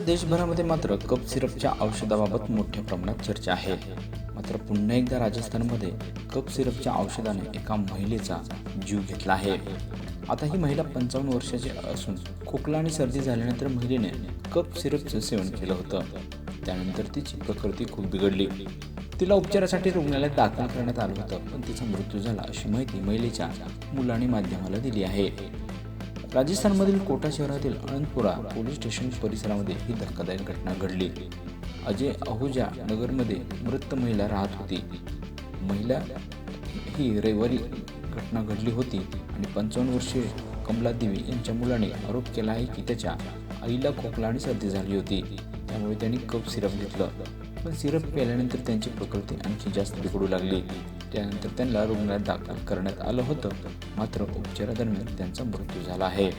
देशभरामध्ये मात्र कप सिरपच्या औषधाबाबत मोठ्या प्रमाणात चर्चा आहे. मात्र पुन्हा एकदा राजस्थानमध्ये कप सिरपच्या औषधाने एका महिलेचा जीव घेतला आहे. आता ही महिला पंचावन्न वर्षाची असून खोकला आणि सर्दी झाल्यानंतर महिलेने कप सिरपचं सेवन केलं होतं. त्यानंतर तिची प्रकृती खूप बिघडली. तिला उपचारासाठी रुग्णालयात दाखल करण्यात आलं होतं पण तिचा मृत्यू झाला अशी माहिती महिलेच्या मुलाने माध्यमाला दिली आहे. राजस्थानमधील कोटा शहरातील अनंतपुरा पोलीस स्टेशन परिसरामध्ये ही धक्कादायक घटना घडली. अजय अहुजा नगरमध्ये मृत महिला राहत होती. महिला ही रविवारी घटना घडली होती आणि पंचावन्न वर्षीय कमला देवी यांच्या मुलाने आरोप केला आहे की त्याच्या आईला खोकला आणि सर्दी झाली होती. त्यामुळे त्यांनी कप सिरप घेतलं. पण सिरप प्यायल्यानंतर त्यांची प्रकृती आणखी जास्त बिघडू लागली. त्यानंतर त्यांना रुग्णालयात दाखल करण्यात आलं होतं. मात्र उपचारादरम्यान त्यांचा मृत्यू झाला आहे.